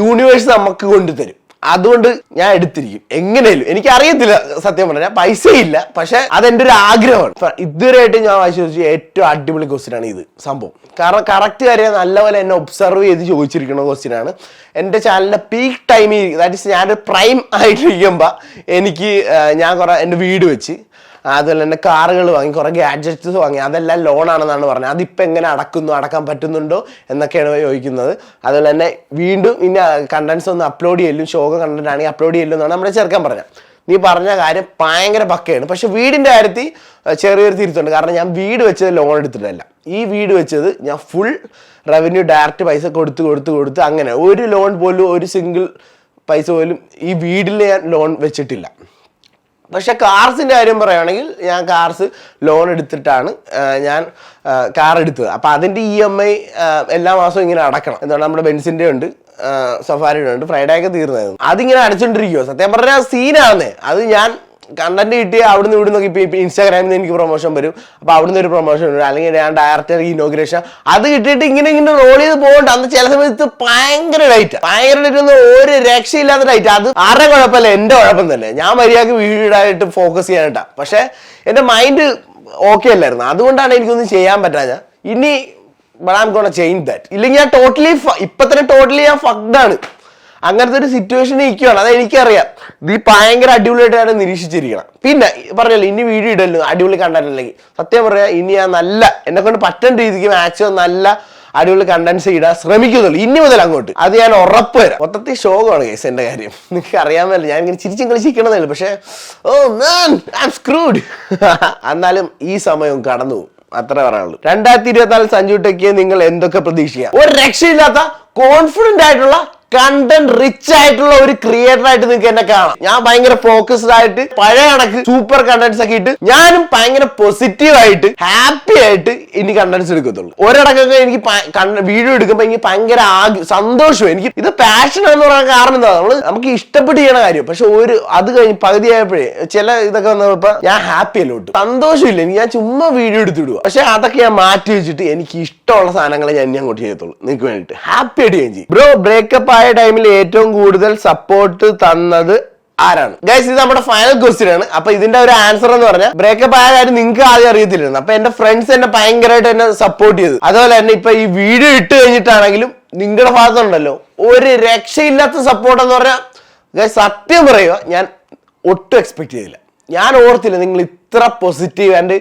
യൂണിവേഴ്സ് നമുക്ക് കൊണ്ടുതരും അതുകൊണ്ട് ഞാൻ എടുത്തിരിക്കും. എങ്ങനെയും എനിക്ക് അറിയത്തില്ല സത്യം പറഞ്ഞാൽ. പൈസ ഇല്ല പക്ഷെ അതെന്റെ ഒരു ആഗ്രഹമാണ് ഇതുവരെയായിട്ട് ഞാൻ വായിച്ചു ഏറ്റവും അടിപൊളി ക്വസ്റ്റ്യൻ ആണ് ഇത്. സംഭവം. കാരണം കറക്റ്റ് കാര്യം നല്ലപോലെ എന്നെ ഒബ്സർവ് ചെയ്ത് ചോദിച്ചിരിക്കുന്ന ക്വസ്റ്റ്യൻ ആണ്. എന്റെ ചാനലിന്റെ പീക്ക് ടൈമിൽ ദാറ്റ് ഇസ് ഞാനൊരു പ്രൈം ആയിട്ടിരിക്കുമ്പോൾ എനിക്ക് ഞാൻ കുറെ എന്റെ വീട് വെച്ച് അതുപോലെ തന്നെ കാറുകൾ വാങ്ങി കുറേ ഗാഡ്ജറ്റ്സ് വാങ്ങി. അതെല്ലാം ലോൺ ആണെന്നാണ് പറഞ്ഞത്. അതിപ്പോൾ എങ്ങനെ അടക്കുന്നു അടക്കാൻ പറ്റുന്നുണ്ടോ എന്നൊക്കെയാണ് ചോദിക്കുന്നത്. അതുപോലെ തന്നെ വീണ്ടും ഇനി കണ്ടൻസ് ഒന്ന് അപ്ലോഡ് ചെയ്യലും ഷോക കണ്ടന്റ് ആണെങ്കിൽ അപ്ലോഡ് ചെയ്യലും എന്നാണ് നമ്മുടെ ചേർക്കാൻ പറഞ്ഞത്. നീ പറഞ്ഞ കാര്യം ഭയങ്കര പക്കയാണ്. പക്ഷെ വീടിന്റെ കാര്യത്തിൽ ചെറിയൊരു തിരുത്തുണ്ട് കാരണം ഞാൻ വീട് വെച്ചത് ലോൺ എടുത്തിട്ടല്ല. ഈ വീട് വെച്ചത് ഞാൻ ഫുൾ റവന്യൂ ഡയറക്റ്റ് പൈസ കൊടുത്ത് കൊടുത്ത് കൊടുത്ത് അങ്ങനെ ഒരു ലോൺ പോലും ഒരു സിംഗിൾ പൈസ പോലും ഈ വീടിൽ ഞാൻ ലോൺ വെച്ചിട്ടില്ല. പക്ഷെ കാർസിന്റെ കാര്യം പറയുകയാണെങ്കിൽ ഞാൻ കാർസ് ലോൺ എടുത്തിട്ടാണ് ഞാൻ കാർ എടുത്തത്. അപ്പോൾ അതിന്റെ ഇ എം ഐ എല്ലാ മാസവും ഇങ്ങനെ അടക്കണം. എന്താണ് നമ്മുടെ ബെൻസിന്റെ ഉണ്ട് സഫാരിയുടെ ഉണ്ട് ഫ്രൈഡേ ഒക്കെ തീർന്നായിരുന്നു അതിങ്ങനെ അടച്ചുകൊണ്ടിരിക്കുമോ സത്യം പറഞ്ഞാൽ സീനാണെന്നേ അത് ഞാൻ കണ്ടന്റ് കിട്ടി അവിടുന്ന് ഇവിടുന്ന് ഇപ്പൊ ഇൻസ്റ്റാഗ്രാമിൽ നിന്ന് എനിക്ക് പ്രൊമോഷൻ വരും. അപ്പോൾ അവിടുന്ന് ഒരു പ്രൊമോഷൻ വരും. അല്ലെങ്കിൽ ഞാൻ ഡയറക്റ്റ് ഇനോഗ്രേഷൻ അത് കിട്ടിയിട്ട് ഇങ്ങനെ ഇങ്ങനെ റോൾ ചെയ്ത് പോകണ്ട അന്ന് ചില സമയത്ത് ഭയങ്കര ഡൈറ്റ് ഭയങ്കര ഡൈറ്റ് ഒന്നും ഒരു രക്ഷയില്ലാത്ത ഡൈറ്റ് അത് ആരുടെ കുഴപ്പമില്ല എന്റെ കുഴപ്പം തന്നെ. ഞാൻ മര്യാദയ്ക്ക് വീടായിട്ട് ഫോക്കസ് ചെയ്യാനിട്ടാ പക്ഷേ എന്റെ മൈൻഡ് ഓക്കെ അല്ലായിരുന്നു. അതുകൊണ്ടാണ് എനിക്കൊന്നും ചെയ്യാൻ പറ്റാഞ്ഞ ഇനി ബട്ട് ഐം ഗോണ ദാറ്റ് ഇല്ലെങ്കിൽ ഞാൻ ടോട്ടലി ഇപ്പൊ തന്നെ ടോട്ടലി ഞാൻ ഫക്ഡാണ് അങ്ങനത്തെ ഒരു സിറ്റുവേഷൻ നിൽക്കുകയാണ് അത് എനിക്കറിയാം. ഈ ഭയങ്കര അടിപൊളിയായിട്ടാണ് നിരീക്ഷിച്ചിരിക്കണം പിന്നെ പറഞ്ഞല്ലോ ഇനി വീഡിയോ ഇടല്ലോ. അടിപൊളി കണ്ടന്റ് സത്യം പറയാ ഇനി ഞാൻ നല്ല എന്നെ കൊണ്ട് പറ്റുന്ന രീതിക്ക് മാക്സിമം നല്ല അടിപൊളി കണ്ടൻസ് ഇടാൻ ശ്രമിക്കുന്നുള്ളൂ. ഇനി മുതൽ അങ്ങോട്ട്. അത് ഞാൻ ഉറപ്പ് വരാം മൊത്തത്തിൽ ഷോകാണ് കേസ് എന്റെ കാര്യം. നിങ്ങൾക്ക് അറിയാമല്ലോ ഞാൻ ഇങ്ങനെ ചിരിച്ചും കളിച്ചിരിക്കണതേ പക്ഷേ ഓ മാൻ ഐ സ്ക്രൂഡ് എന്നാലും ഈ സമയം കടന്നു അത്ര പറയാനുള്ളൂ. രണ്ടായിരത്തി ഇരുപത്തിനാല് സഞ്ജു ടെക്കിയെ നിങ്ങൾ എന്തൊക്കെ പ്രതീക്ഷിക്കാം? ഒരു രക്ഷയില്ലാത്ത കോൺഫിഡന്റ് ആയിട്ടുള്ള കണ്ടന്റ് റിച്ച് ആയിട്ടുള്ള ഒരു ക്രിയേറ്റർ ആയിട്ട് നിങ്ങൾക്ക് എന്നെ കാണാം. ഞാൻ ഭയങ്കര ഫോക്കസ്ഡ് ആയിട്ട് പഴയ കണക്ക് സൂപ്പർ കണ്ടന്റ്സ് ഒക്കെ ഇട്ട് ഞാനും ഭയങ്കര പോസിറ്റീവ് ആയിട്ട് ഹാപ്പി ആയിട്ട് ഇനി കണ്ടന്റ്സ് എടുക്കത്തുള്ളൂ. ഒരിടക്കൊക്കെ എനിക്ക് വീഡിയോ എടുക്കുമ്പോൾ എനിക്ക് ഭയങ്കര സന്തോഷം എനിക്ക് ഇത് പാഷൻ എന്ന് പറയാൻ കാരണം എന്താ? നമ്മൾ നമുക്ക് ഇഷ്ടപ്പെട്ട് ചെയ്യണ കാര്യം. പക്ഷെ ഒരു അത് കഴിഞ്ഞ് പകുതിയായപ്പോഴേ ചില ഇതൊക്കെ വന്നപ്പോ ഞാൻ ഹാപ്പി അല്ലോട്ട് സന്തോഷമില്ല. എനിക്ക് ഞാൻ ചുമ്മാ വീഡിയോ എടുത്തിടുക പക്ഷെ അതൊക്കെ ഞാൻ മാറ്റി വെച്ചിട്ട് എനിക്ക് ഇഷ്ടമുള്ള സാധനങ്ങളെ ഞാൻ അങ്ങോട്ട് ചെയ്യത്തുള്ളൂ. നിങ്ങൾക്ക് വേണ്ടിട്ട് ഹാപ്പി ആയിട്ട് ചെയ്യും. ബ്രോ ബ്രേക്കപ്പ് ആയ ടൈമിൽ ഏറ്റവും കൂടുതൽ സപ്പോർട്ട് തന്നത് ആരാണ്? ഗൈസ് ഇത് നമ്മുടെ ഫൈനൽ ക്വസ്റ്റ്യൻ ആണ്. അപ്പൊ ഇതിന്റെ ഒരു ആൻസർ എന്ന് പറഞ്ഞാൽ ബ്രേക്കപ്പ് ആയ കാര്യം നിങ്ങൾക്ക് ആദ്യം അറിയത്തില്ലായിരുന്നു. അപ്പൊ എന്റെ ഫ്രണ്ട്സ് എന്നെ ഭയങ്കരമായിട്ട് എന്നെ സപ്പോർട്ട് ചെയ്തു. അതുപോലെ തന്നെ ഇപ്പൊ ഈ വീഡിയോ ഇട്ട് കഴിഞ്ഞിട്ടാണെങ്കിലും നിങ്ങളുടെ ഭാഗത്തുണ്ടല്ലോ ഒരു രക്ഷയില്ലാത്ത സപ്പോർട്ട് എന്ന് പറഞ്ഞാൽ ഗൈസ് സത്യം പറയുക ഞാൻ ഒട്ടും എക്സ്പെക്ട് ചെയ്തില്ല. ഞാൻ ഓർത്തില്ല നിങ്ങൾ ഇത്ര പോസിറ്റീവ് ആൻഡ്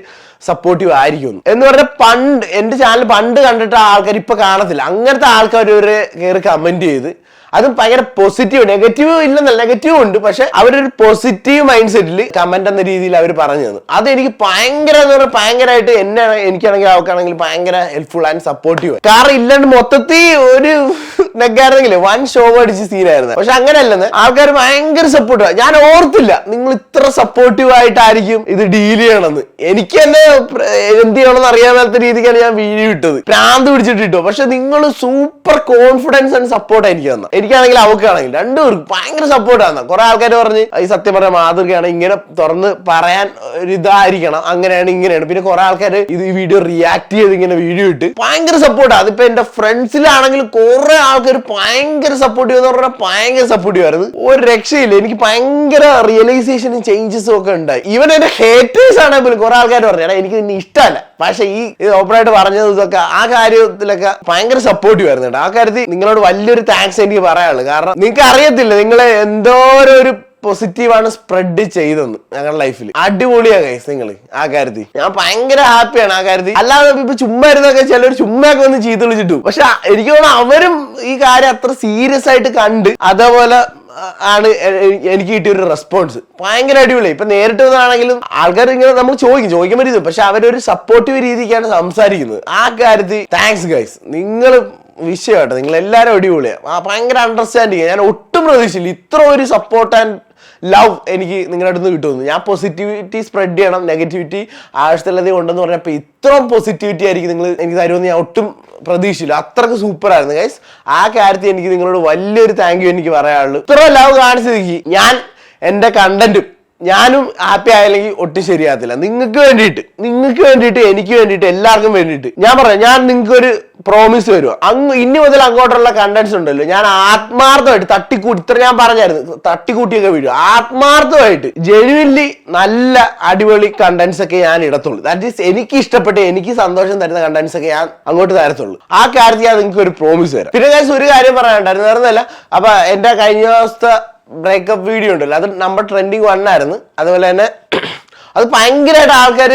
സപ്പോർട്ടീവ് ആയിരിക്കും എന്ന് പറഞ്ഞാൽ പണ്ട് എന്റെ ചാനൽ പണ്ട് കണ്ടിട്ട് ആൾക്കാർ ഇപ്പൊ കാണത്തില്ല. അങ്ങനത്തെ ആൾക്കാർ ഒരു കയറി കമന്റ് ചെയ്ത് അതും ഭയങ്കര പോസിറ്റീവ് നെഗറ്റീവ് ഇല്ലെന്നല്ല നെഗറ്റീവ് ഉണ്ട്. പക്ഷെ അവരൊരു പോസിറ്റീവ് മൈൻഡ് സെറ്റിൽ കമന്റ് എന്ന രീതിയിൽ അവർ പറഞ്ഞു തന്നു. അത് എനിക്ക് ഭയങ്കര എന്ന് പറഞ്ഞാൽ ഭയങ്കരമായിട്ട് എന്നെ എനിക്കാണെങ്കിൽ അവൾക്കാണെങ്കിൽ ഭയങ്കര ഹെൽപ്ഫുൾ ആൻഡ് സപ്പോർട്ടീവ് കാരണം ഇല്ലാണ്ട് മൊത്തത്തിൽ ഒരു നെഗായിരുന്നെങ്കിൽ വൺ ഷോ അടിച്ച് സീനായിരുന്നു പക്ഷെ അങ്ങനെയല്ലെന്ന്. ആൾക്കാർ ഭയങ്കര സപ്പോർട്ട് ഞാൻ ഓർത്തില്ല നിങ്ങൾ ഇത്ര സപ്പോർട്ടീവ് ആയിട്ടായിരിക്കും ഇത് ഡീൽ ചെയ്യണമെന്ന്. എനിക്ക് തന്നെ എന്ത് ചെയ്യണമെന്ന് അറിയാൻ മേലത്തെ രീതിക്കാണ് ഞാൻ വീഡിയോ ഇട്ടത്. പ്രാന്ത് പിടിച്ചിട്ട് ഇട്ടു. പക്ഷെ നിങ്ങൾ സൂപ്പർ കോൺഫിഡൻസ് ആൻഡ് സപ്പോർട്ട് എനിക്ക് തന്ന എനിക്കാണെങ്കിൽ അവക്കാണെങ്കിൽ രണ്ടുപേർക്കും ഭയങ്കര സപ്പോർട്ടാണ്. കുറെ ആൾക്കാർ പറഞ്ഞ് ഈ സത്യം പറഞ്ഞ മാതൃകയാണ് ഇങ്ങനെ തുറന്ന് പറയാൻ ഒരു ഇതായിരിക്കണം. അങ്ങനെയാണ് ഇങ്ങനെയാണ്. പിന്നെ കുറെ ആൾക്കാർ ഇത് ഈ വീഡിയോ റിയാക്ട് ചെയ്ത് ഇങ്ങനെ വീഡിയോ ഇട്ട് ഭയങ്കര സപ്പോർട്ടാണ് അതിപ്പോ എന്റെ ഫ്രണ്ട്സിലാണെങ്കിൽ കുറെ ആൾക്കാർ ഭയങ്കര സപ്പോർട്ട് ചെയ്യുന്ന പറഞ്ഞാൽ ഭയങ്കര സപ്പോർട്ട് ചെയ്യുമായിരുന്നു. ഒരു രക്ഷയില്ല. എനിക്ക് ഭയങ്കര റിയലൈസേഷനും ചേഞ്ചസും ഒക്കെ ഉണ്ടായി. ഈവൻ എന്റെ ഹേറ്റേഴ്സ് ആണെങ്കിൽ കുറെ ആൾക്കാർ പറഞ്ഞു എനിക്ക് നിന്നെ ഇഷ്ടമല്ല. പക്ഷെ ഈ ഓപ്പൺ പറഞ്ഞത് ഇതൊക്കെ ആ കാര്യത്തിലൊക്കെ ഭയങ്കര സപ്പോർട്ടീവ് ആയിരുന്നു കേട്ടോ ആ കാര്യത്തിൽ നിങ്ങളോട് വലിയൊരു താങ്ക്സ് എനിക്ക് പറയാനുള്ളൂ. കാരണം നിങ്ങൾക്ക് അറിയത്തില്ല നിങ്ങൾ എന്തോരം ഒരു പോസിറ്റീവാണ് സ്പ്രെഡ് ചെയ്തെന്ന് ഞങ്ങളുടെ ലൈഫിൽ അടിപൊളിയാ ഗൈസ് നിങ്ങൾ ആ കാര്യത്തിൽ ഞാൻ ഭയങ്കര ഹാപ്പിയാണ് ആ കാര്യത്തിൽ അല്ലാതെ ഇപ്പൊ ചുമ്മാ ഇരുന്നൊക്കെ ചിലർ ചുമ്മാ ഒന്ന് ചീത്ത വിളിച്ചിട്ടു. പക്ഷെ എനിക്ക് തോന്നുന്നു അവരും ഈ കാര്യം അത്ര സീരിയസ് ആയിട്ട് കണ്ട് അതേപോലെ ആണ് എനിക്ക് കിട്ടിയ ഒരു റെസ്പോൺസ് ഭയങ്കര അടിപൊളി. ഇപ്പൊ നേരിട്ട് വന്നാണെങ്കിലും ആൾക്കാർ ഇങ്ങനെ നമുക്ക് ചോദിക്കും ചോദിക്കാൻ പറ്റും പക്ഷെ അവരൊരു സപ്പോർട്ടീവ് രീതിക്കാണ് സംസാരിക്കുന്നത്. ആ കാര്യത്തിൽ താങ്ക്സ് ഗൈസ് നിങ്ങൾ വിഷയമാട്ടോ. നിങ്ങൾ എല്ലാവരും അടിപൊളിയാണ് ഭയങ്കര അണ്ടർസ്റ്റാൻഡിങ് ഞാൻ ഒട്ടും പ്രതീക്ഷിച്ചില്ല. ഇത്ര ഒരു സപ്പോർട്ട് ആൻഡ് ലവ് എനിക്ക് നിങ്ങളുടെ അടുത്ത് കിട്ടുമെന്ന്. ഞാൻ പോസിറ്റിവിറ്റി സ്പ്രെഡ് ചെയ്യണം. നെഗറ്റിവിറ്റി ആവശ്യത്തിലധികം ഉണ്ടെന്ന് പറഞ്ഞപ്പോൾ ഇത്രയും പോസിറ്റിവിറ്റി ആയിരിക്കും നിങ്ങൾ എനിക്ക് തരുമെന്ന് ഞാൻ ഒട്ടും പ്രതീക്ഷിച്ചില്ല. അത്രയ്ക്ക് സൂപ്പർ ആയിരുന്നു ഗൈസ് ആ കാര്യത്തിൽ എനിക്ക് നിങ്ങളോട് വലിയൊരു താങ്ക് യു എനിക്ക് പറയാനുള്ളൂ. ഇത്ര ലവ് കാണിച്ചു ഞാൻ എന്റെ കണ്ടന്റും ഞാനും ഹാപ്പി ആയില്ലെങ്കിൽ ഒട്ടും ശരിയാകത്തില്ല. നിങ്ങൾക്ക് വേണ്ടിയിട്ട് നിങ്ങൾക്ക് വേണ്ടിയിട്ട് എനിക്ക് വേണ്ടിയിട്ട് എല്ലാവർക്കും വേണ്ടിയിട്ട്. ഞാൻ പറയാം ഞാൻ നിങ്ങൾക്ക് ഒരു പ്രോമിസ് വരുമോ അങ്ങ് ഇനി മുതൽ അങ്ങോട്ടുള്ള കണ്ടന്റ്സ് ഉണ്ടല്ലോ. ഞാൻ ആത്മാർത്ഥമായിട്ട് തട്ടിക്കൂട്ടി ഇത്ര ഞാൻ പറഞ്ഞായിരുന്നു തട്ടിക്കൂട്ടിയൊക്കെ വീഴും. ആത്മാർത്ഥമായിട്ട് ജെനുവിൻലി നല്ല അടിപൊളി കണ്ടന്റ്സ് ഒക്കെ ഞാൻ ഇടത്തുള്ളൂ. ദാറ്റ് ഈസ് എനിക്ക് ഇഷ്ടപ്പെട്ട് എനിക്ക് സന്തോഷം തരുന്ന കണ്ടന്റ്സ് ഒക്കെ ഞാൻ അങ്ങോട്ട് തരത്തുള്ളൂ. ആ കാര്യത്തിൽ ഞാൻ നിങ്ങൾക്ക് ഒരു പ്രോമിസ് തരാം. പിന്നെ ഞാൻ ഒരു കാര്യം പറയാനുണ്ടായിരുന്നു വേറെ ഒന്നുമല്ല അപ്പൊ എന്റെ കഴിഞ്ഞ ദിവസത്തെ ബ്രേക്കപ്പ് വീഡിയോ ഉണ്ടല്ലോ. അത് നമ്മൾ ട്രെൻഡിങ് വൺ ആയിരുന്നു. അതുപോലെ തന്നെ അത് ഭയങ്കരമായിട്ട് ആൾക്കാർ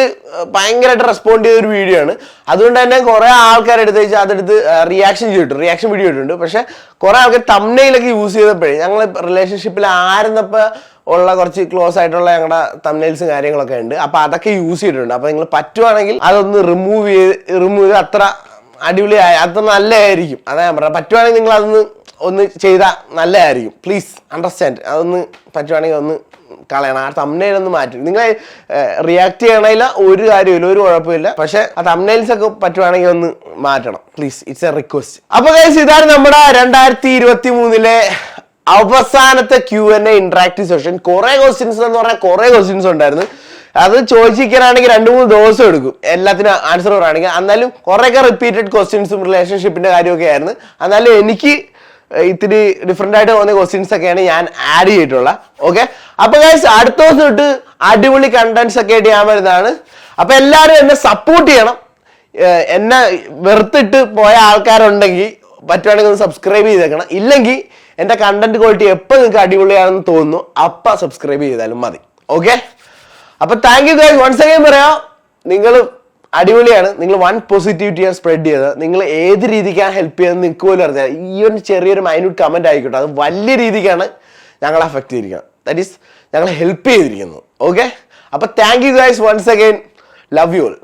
ഭയങ്കരമായിട്ട് റെസ്പോണ്ട് ചെയ്ത ഒരു വീഡിയോ ആണ്. അതുകൊണ്ട് തന്നെ കുറേ ആൾക്കാർ എടുത്ത് വെച്ചാൽ അതെടുത്ത് റിയാക്ഷൻ ചെയ്തിട്ടുണ്ട് റിയാക്ഷൻ വീഡിയോ ഇട്ടിട്ടുണ്ട്. പക്ഷേ കുറേ ആൾക്കാർ തമ്നയിലൊക്കെ യൂസ് ചെയ്തപ്പോഴേ ഞങ്ങൾ റിലേഷൻഷിപ്പിൽ ആയിരുന്നപ്പോൾ ഉള്ള കുറച്ച് ക്ലോസ് ആയിട്ടുള്ള ഞങ്ങളുടെ തമ്നയിൽസും കാര്യങ്ങളൊക്കെ ഉണ്ട്. അപ്പോൾ അതൊക്കെ യൂസ് ചെയ്തിട്ടുണ്ട്. അപ്പോൾ നിങ്ങൾ പറ്റുവാണെങ്കിൽ അതൊന്ന് റിമൂവ് ചെയ്ത് റിമൂവ് ചെയ്ത് അത്ര അടിപൊളിയായ അത്ര നല്ലതായിരിക്കും. അതാ ഞാൻ പറഞ്ഞത് പറ്റുവാണെങ്കിൽ നിങ്ങൾ അതൊന്ന് ഒന്ന് ചെയ്താൽ നല്ലതായിരിക്കും. പ്ലീസ് അണ്ടർസ്റ്റാൻഡ് അതൊന്ന് പറ്റുവാണെങ്കിൽ ഒന്ന് കളയണം. ആ തമ്നയിൽ ഒന്ന് മാറ്റി നിങ്ങൾ റിയാക്ട് ചെയ്യണമില്ല ഒരു കാര്യമില്ല ഒരു കുഴപ്പമില്ല പക്ഷെ ആ തമ്നയിൽസ് ഒക്കെ പറ്റുവാണെങ്കിൽ ഒന്ന് മാറ്റണം. പ്ലീസ് ഇറ്റ്സ് എ റിക്വസ്റ്റ് അപ്പൊ ഗൈസ് ഇതാണ് നമ്മുടെ രണ്ടായിരത്തി ഇരുപത്തി മൂന്നിലെ അവസാനത്തെ Q N a interactive session കുറെ ക്വസ്റ്റ്യൻസ് എന്ന് പറഞ്ഞാൽ കുറെ ക്വസ്റ്റ്യൻസ് ഉണ്ടായിരുന്നു. അത് ചോദിച്ചിരിക്കാനാണെങ്കിൽ രണ്ട് മൂന്ന് ദിവസം എടുക്കും. എല്ലാത്തിനും ആൻസർ പറയുകയാണെങ്കിൽ എന്നാലും കുറേയൊക്കെ റിപ്പീറ്റഡ് ക്വസ്റ്റ്യൻസും റിലേഷൻഷിപ്പിന്റെ കാര്യമൊക്കെ ആയിരുന്നു. എന്നാലും എനിക്ക് ഇത്തിരി ഡിഫറെന്റ് ആയിട്ട് തോന്നിയ ക്വസ്റ്റ്യൻസ് ഒക്കെയാണ് ഞാൻ ആഡ് ചെയ്തിട്ടുള്ള. ഓക്കെ അപ്പൊ ഗൈസ് അടുത്ത ദിവസം തൊട്ട് അടിപൊളി കണ്ടന്റ്സ് ഒക്കെ ആയിട്ട് ഞാൻ വരുന്നതാണ്. അപ്പൊ എല്ലാവരും എന്നെ സപ്പോർട്ട് ചെയ്യണം. എന്നെ വെറുത്തിട്ട് പോയ ആൾക്കാരുണ്ടെങ്കിൽ പറ്റുവാണെങ്കിൽ ഒന്ന് സബ്സ്ക്രൈബ് ചെയ്തേക്കണം. ഇല്ലെങ്കിൽ എന്റെ കണ്ടന്റ് ക്വാളിറ്റി എപ്പോൾ നിങ്ങൾക്ക് അടിപൊളിയാണെന്ന് തോന്നുന്നു അപ്പം സബ്സ്ക്രൈബ് ചെയ്താലും മതി. ഓക്കെ അപ്പൊ thank you guys once again പറയാം നിങ്ങൾ അടിപൊളിയാണ്. നിങ്ങൾ വൺ പോസിറ്റിവിറ്റിയാണ് സ്പ്രെഡ് ചെയ്തത്. നിങ്ങൾ ഏത് രീതിക്കാണ് ഹെൽപ്പ് ചെയ്യുന്നത് നിങ്ങൾക്ക് പോലും അറിയാം. ഈ ഒരു ചെറിയൊരു മൈന്യൂട്ട് കമന്റ് ആയിക്കോട്ടെ. അത് വലിയ രീതിക്കാണ് ഞങ്ങളെ അഫക്റ്റ് ചെയ്തിരിക്കുന്നത്. ദാറ്റ് ഈസ് ഞങ്ങളെ ഹെൽപ്പ് ചെയ്തിരിക്കുന്നത് ഓക്കെ അപ്പോൾ thank you guys once again love you all